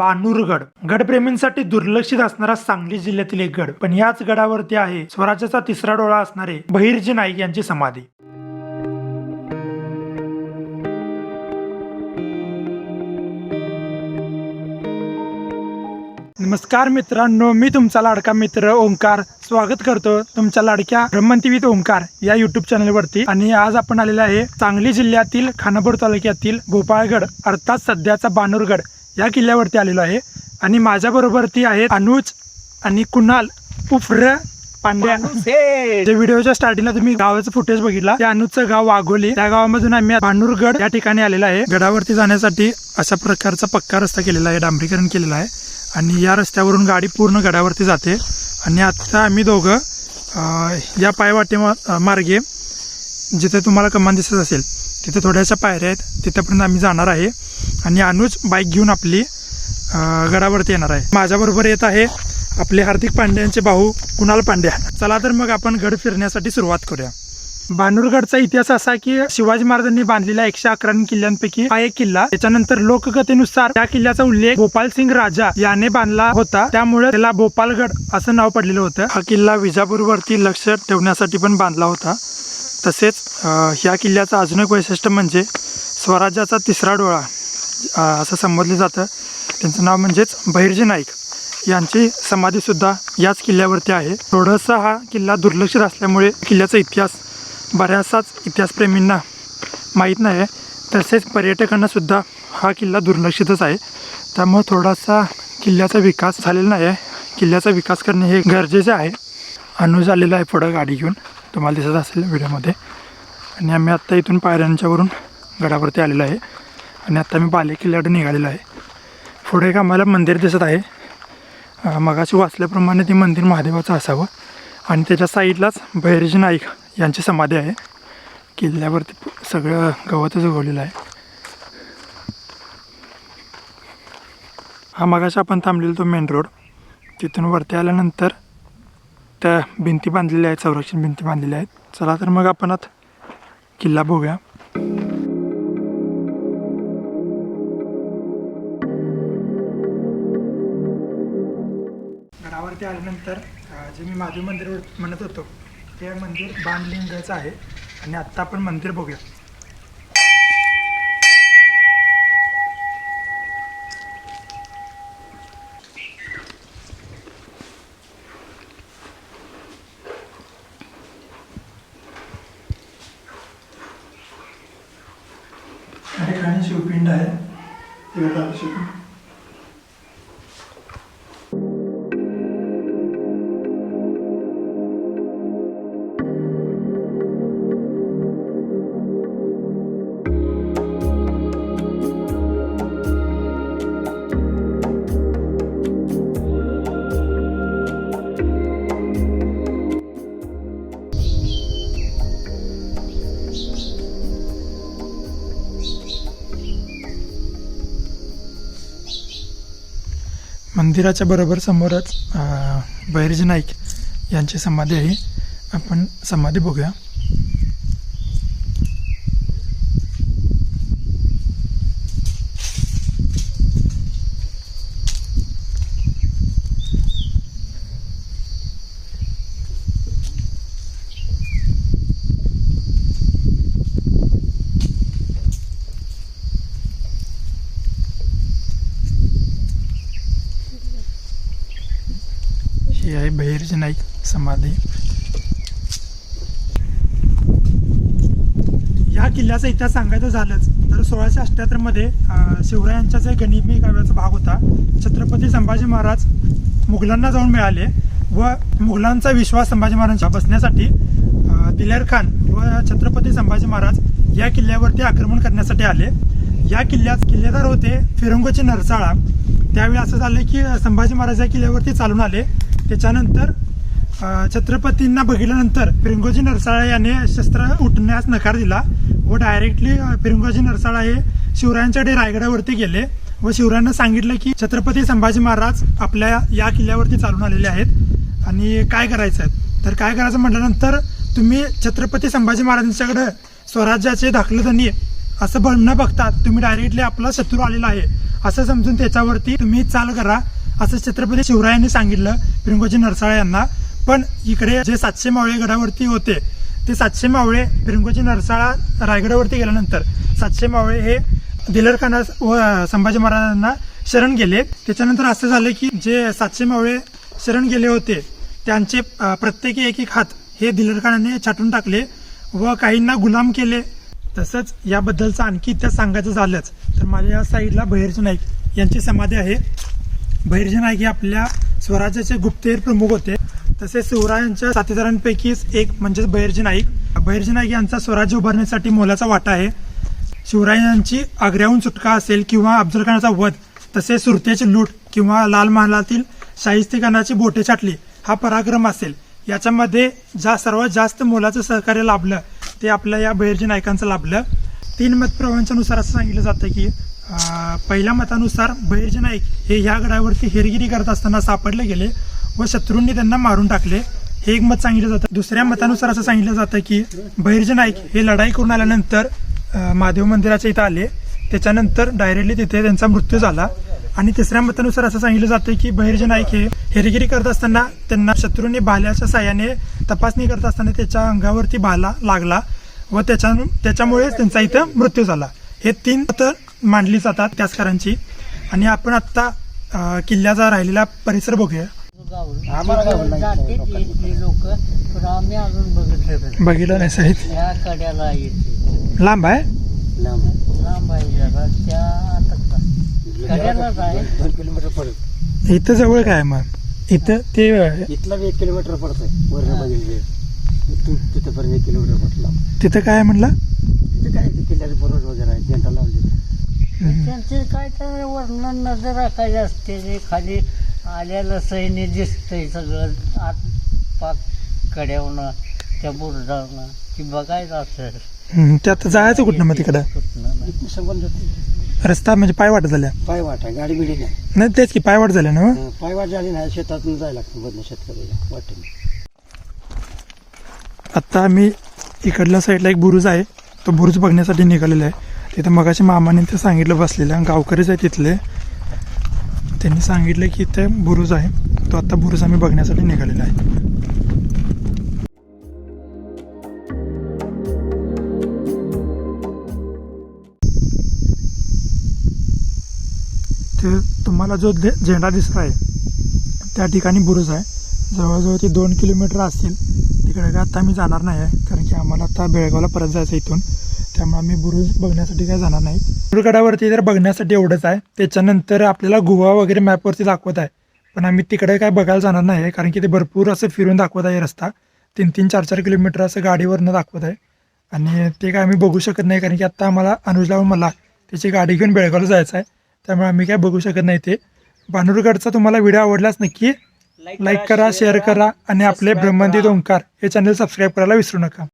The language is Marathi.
बानूरगड गडप्रेमींसाठी दुर्लक्षित असणारा सांगली जिल्ह्यातील एक गड. पण याच गडावरती आहे स्वराज्याचा तिसरा डोळा असणारे बहिर्जी नाईक यांची समाधी. नमस्कार मित्रांनो मी तुमचा लाडका मित्र ओंकार स्वागत करतो. तुमच्या लाडक्या ब्रह्मंतीवित ओंकार या युट्यूब चॅनलवरती आणि आज आपण आलेलो आहे सांगली जिल्ह्यातील खानापूर तालुक्यातील भोपाळगड अर्थात सध्याचा बानूरगड या किल्ल्यावरती आलेलो आहे. आणि माझ्याबरोबर ती आहेत अनुज आणि कुणाल उफ्र पांड्या. जे व्हिडिओच्या स्टार्टिंगला तुम्ही गावाचं फुटेज बघितला. त्या अनुजचं गाव वाघोली. त्या गावामधून आम्ही बानूरगड या ठिकाणी आलेला आहे. गडावरती जाण्यासाठी अशा प्रकारचा पक्का रस्ता केलेला आहे. डांबरीकरण केलेलं आहे. आणि या रस्त्यावरून गाडी पूर्ण गडावरती जाते. आणि आता आम्ही दोघं या पायवाटे मार्गे जिथे तुम्हाला कमान दिसत असेल तिथे थोड्याशा पायऱ्या आहेत. तिथेपर्यंत आम्ही जाणार आहे. आणि अनुज बाईक घेऊन आपली गडावरती येणार आहे. माझ्याबरोबर येत आहे आपले हार्दिक पांड्यांचे भाऊ कुणाल पांड्या चला तर मग आपण गड फिरण्यासाठी सुरुवात करूया. बानूरगडचा इतिहास असा की शिवाजी महाराजांनी बांधलेल्या एकशे अकरा किल्ल्यांपैकी हा एक किल्ला. त्याच्यानंतर लोककथेनुसार त्या किल्ल्याचा उल्लेख भोपाल सिंग राजा याने बांधला होता. त्यामुळे त्याला भोपालगड असं नाव पडलेलं होतं. हा किल्ला विजापूरवरती लक्ष ठेवण्यासाठी पण बांधला होता. तसेच ह्या किल्ल्याचं अजून एक वैशिष्ट्य म्हणजे स्वराज्याचा तिसरा डोळा. असं संबोधलं जातं. त्यांचं नाव म्हणजेच बहिर्जी नाईक. यांची समाधीसुद्धा याच किल्ल्यावरती आहे. थोडासा हा किल्ला दुर्लक्षित असल्यामुळे किल्ल्याचा इतिहास बऱ्याचसाच इतिहासप्रेमींना माहीत नाही. आहे तसेच पर्यटकांनासुद्धा हा किल्ला दुर्लक्षितच आहे. त्यामुळे थोडासा किल्ल्याचा विकास झालेला नाही आहे. किल्ल्याचा विकास करणे हे गरजेचे आहे. अनुज आलेला आहे पुढं गाडी घेऊन. तुम्हाला दिसत असेल व्हिडिओमध्ये. आणि आम्ही आत्ता इथून पायऱ्यांच्यावरून गडावरती आलेलो आहे. आणि आत्ता मी बाले किल्ल्याकडे निघालेलो आहे. पुढे एक आम्हाला मंदिर दिसत आहे. मगाशी वाचल्याप्रमाणे ते मंदिर महादेवाचं असावं. आणि त्याच्या साईडलाच भैरजी नाईक यांची समाधी आहे. किल्ल्यावरती सगळं गवतच उगवलेलं आहे. हा मगाशी आपण थांबलेलो तो मेन रोड तिथून वरती आल्यानंतर त्या भिंती बांधलेल्या आहेत संरक्षण भिंती बांधलेल्या आहेत. चला तर मग आपण आता किल्ला बघूया. त्यानंतर जे मी महादेव मंदिर म्हणत होतो ते मंदिर बाणलिंगाचं आहे. आणि आत्ता आपण मंदिर बघूया. ठिकाणी शिवपिंड आहे. शिवपिंड. मंदिराच्या बरोबर समोरच अं, बहिर्जी नाईक यांची समाधी आहे. आपण समाधी बघूया. ही बहिर्जी नाईक समाधी. या किल्ल्याचा इतिहास सांगायचं झालंच तर सोळाशे अठ्ठ्याहत्तरमध्ये अं, शिवरायांचा जे गणिमी काव्याचा भाग होता. छत्रपती संभाजी महाराज मुघलांना जाऊन मिळाले व मुघलांचा विश्वास संभाजी महाराजांच्या बसण्यासाठी दिलेर खान व छत्रपती संभाजी महाराज या किल्ल्यावरती आक्रमण करण्यासाठी आले. या किल्ल्यात किल्लेदार होते फिरंगोची नरसाळा. त्यावेळी असं झालं की संभाजी महाराज या किल्ल्यावरती चालून आले. त्याच्यानंतर छत्रपतींना बघितल्यानंतर फिरंगोजी नरसाळा याने शस्त्र उठण्यास नकार दिला व डायरेक्टली फिरंगोजी नरसाळा हे शिवरायांच्याकडे रायगडावरती गेले व शिवरायांना सांगितलं की छत्रपती संभाजी महाराज आपल्या या किल्ल्यावरती चालून आलेले आहेत आणि काय करायचं आहे? तर काय करायचं म्हटल्यानंतर तुम्ही छत्रपती संभाजी महाराजांच्याकडे स्वराज्याचे दाखले त्यांनी असं बन न बघता तुम्ही डायरेक्टली आपला शत्रू आलेला आहे. असं समजून त्याच्यावरती तुम्ही चाल करा. असं छत्रपती शिवरायांनी सांगितलं पिरंगोजी नरसाळे यांना. पण इकडे जे सातशे मावळे गडावरती होते ते सातशे मावळे पिरंगोजी नरसाळा रायगडावरती गेल्यानंतर सातशे मावळे हे दिलरखाना व संभाजी महाराजांना शरण गेले. त्याच्यानंतर असं झालं की जे सातशे मावळे शरण गेले होते त्यांचे प्रत्येकी एक एक हात हे दिलरखानाने छाटून टाकले व काहींना गुलाम केले. तसंच याबद्दलचं आणखी इतिहास सांगायचं झालंच तर माझ्या या साईडला बहिर्जी नाईक यांची समाधी आहे. बहिर्जी नाईक हे आपल्या स्वराज्याचे गुप्तहेर प्रमुख होते. तसेच शिवरायांच्या साथीदारांपैकीच एक म्हणजेच बहिर्जी नाईक. बहिर्जी नाईक यांचा स्वराज्य उभारण्यासाठी मोलाचा वाटा आहे. शिवरायांची आग्र्याहून सुटका असेल किंवा अफजल खानाचा वध तसेच सुरतेची लूट किंवा लाल महालातील शाहिस्तेखानाची बोटे छाटली हा पराक्रम असेल. याच्यामध्ये ज्या सर्वात जास्त मोलाचं सहकार्य लाभलं ते आपल्या या बहिर्जी नायकांचं लाभलं. तीन मत प्रवंचानुसार असं सांगितलं जातं की पहिल्या मतानुसार बहिर्जी नाईक हे ह्या गडावरती हेरगिरी करत असताना सापडले गेले व शत्रूंनी त्यांना मारून टाकले. हे एक मत सांगितलं जातं. दुसऱ्या मतानुसार असं सांगितलं जातं की बहिर्जी नाईक हे लढाई करून आल्यानंतर महादेव मंदिराच्या इथं आले. त्याच्यानंतर डायरेक्टली तिथे त्यांचा मृत्यू झाला. आणि तिसऱ्या मतानुसार असं सांगितलं जातं की बहिर्जी नाईक हे हेरगिरी करत असताना त्यांना शत्रूंनी भाल्याच्या साह्याने तपासणी करत असताना त्याच्या अंगावरती भाला लागला व त्याच्या त्याच्यामुळेच त्यांचा इथं मृत्यू झाला. हे तीन मतं मांडली जातात त्यासकारांची आणि आपण आत्ता किल्ल्याचा राहिलेला परिसर बघूया. लोक पण आम्ही अजून बघितलं नाही. बघितलं नाही साहेब. या कड्याला येते लांब आहे? लांब आहे. लांब आहे जरा त्या आता कड्यालाच आहे दोन किलोमीटर पडत इथं जवळ काय मग? इथं ते इथला एक किलोमीटर पडतंय वरण बघितले. एक किलोमीटर पडला तिथं काय म्हणलं तिथे काय ते किल्ल्याचे बरोबर वगैरे आहे झेंडा लावले त्यांचे काय तर वर्णन नजर राखायचे असते ते खाली आलेलं सैन्य दिसतंय सगळं. आत पाक कड्यावनं त्या बुरजावनं. की बघायचं असेल हम्म, ते आता जायचं कुठनं मग तिकडं? कुठनं नाही. इथून संबंध होते. रस्ता म्हणजे पायवाट झाल्या. पाय वाट आहे गाडी बिडी नाही. नाही तेच की पायवाट झाल्या ना हो? हं, पाय वाट झाली नाही शेतातून जायला लागतं बदल शेतकऱ्याला वाटेने. आत्ता आम्ही इकडल्या साईडला एक बुरुज आहे. तो बुरुज बघण्यासाठी निघालेला आहे. तिथं मगाशी मामाने ते सांगितलं बसलेलं गावकरीच आहे तिथले. त्यांनी सांगितलं की इथे बुरुज आहे. तो आता बुरुज आम्ही बघण्यासाठी निघालेला आहे. ते तुम्हाला जो झेंडा दिसत आहे त्या ठिकाणी बुरुज आहे. जवळजवळ ते दोन किलोमीटर असतील. तिकडे काय आता आम्ही जाणार नाही आहे कारण की आम्हाला आता बेळगावला परत जायचं इथून. त्यामुळे आम्ही बुरुज बघण्यासाठी काय जाणार नाही बुरुगडावरती तर बघण्यासाठी एवढंच आहे त्याच्यानंतर आपल्याला गोवा वगैरे मॅपवरती दाखवत आहे. पण आम्ही तिकडे काय बघायला जाणार नाही आहे कारण की ते भरपूर असं फिरून दाखवत आहे रस्ता. तीन तीन चार चार किलोमीटर असं गाडीवरनं दाखवत आहे. आणि ते काय आम्ही बघू शकत नाही कारण की आता आम्हाला अनुजला मला त्याची गाडी घेऊन बेळगावला जायचं आहे. त्यामुळे आम्ही काय बघू शकत नाही ते. बानुरगडचा तुम्हाला व्हिडिओ आवडलाच नक्की लाईक करा शेअर करा आणि आपले ब्रह्मंदित ओंकार हे चॅनल सबस्क्राईब करायला विसरू नका.